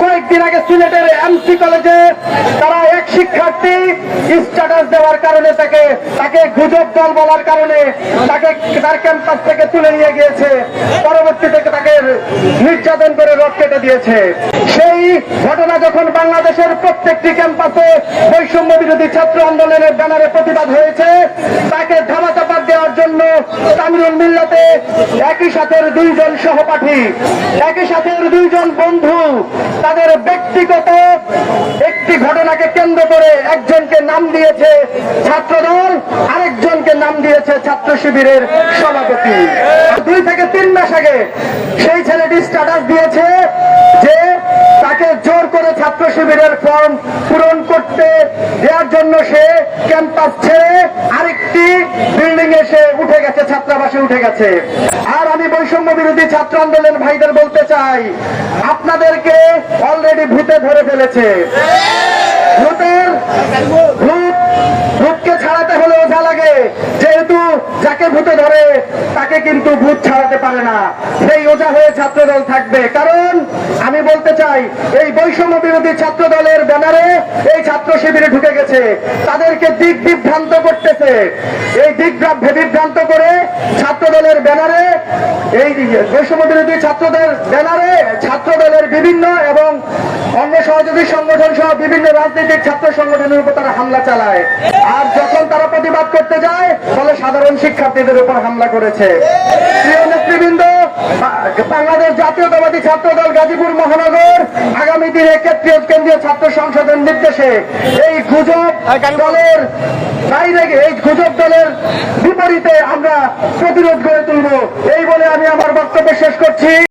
থেকে সিলেটের এমসি কলেজে তারা এক শিক্ষার্থী স্ট্যাটাস দেওয়ার কারণে তাকে তাকে গুজব দল বলার কারণে তাকে তার ক্যাম্পাস থেকে তুলে নিয়ে গিয়েছে। পরবর্তীতে তাকে নির্যাতন করে রড কেটে দিয়েছে। সেই ঘটনা যখন বাংলাদেশের প্রত্যেকটি ক্যাম্পাসে বৈষম্য বিরোধী ছাত্র আন্দোলনের ব্যানারে প্রতিবাদ হয়েছে, তাকে দেওয়ার জন্য তামিরুল মিল্লাতে একই সাথে দুইজন সহপাঠী, একই সাথে দুইজন বন্ধু। তাদের ব্যক্তিগত একটি ঘটনাকে কেন্দ্র করে একজনকে নাম দিয়েছে ছাত্রদল, আরেকজনকে নাম দিয়েছে ছাত্র শিবিরের সভাপতি। দুই থেকে তিন মাস আগে সেই ছেলেটি স্ট্যাটাস দিয়েছে যে জোর করে ছাত্র শিবিরের ফর্ম পূরণ করতে দেওয়ার জন্য সে ক্যাম্পাস ছেড়ে আরেকটি বিল্ডিং এ সে উঠে গেছে, ছাত্রাবাসে উঠে গেছে। আর আমি বৈষম্য বিরোধী ছাত্র আন্দোলন ভাইদের বলতে চাই, আপনাদেরকে অলরেডি ভূতে ধরে ফেলেছে। ভূতের যেহেতু যাকে ভূতে ধরে, তাকে কিন্তু ভূত ছাড়াতে পারে না। সেই ওঝা হয়ে ছাত্রদল থাকবে। কারণ আমি বলতে চাই, এই বৈষম্য বিরোধী ছাত্র দলের ব্যানারে এই ছাত্র শিবিরে ঢুকে গেছে। তাদেরকে দিক বিভ্রান্ত করতেছে। এই দিক বিভ্রান্ত করে ছাত্র দলের ব্যানারে, এই বৈষম্য বিরোধী ছাত্রদের ব্যানারে ছাত্র দলের বিভিন্ন এবং অন্য সহযোগী সংগঠন সহ বিভিন্ন রাজনৈতিক ছাত্র সংগঠনের উপর তারা হামলা চালায়। আর যখন তারা প্রতিবাদ করতে যায়, ফলে সাধারণ শিক্ষার্থীদের উপর হামলা করেছে। প্রিয় নেতৃবৃন্দ বাংলাদেশ জাতীয়তাবাদী ছাত্র দল গাজীপুর মহানগর আগামী দিনে কেন্দ্রীয় ছাত্র সংসদের নির্দেশে এই গুজব দলের বাইরে এই গুজব দলের বিপরীতে আমরা প্রতিরোধ গড়ে তুলব। এই বলে আমি আমার বক্তব্য শেষ করছি।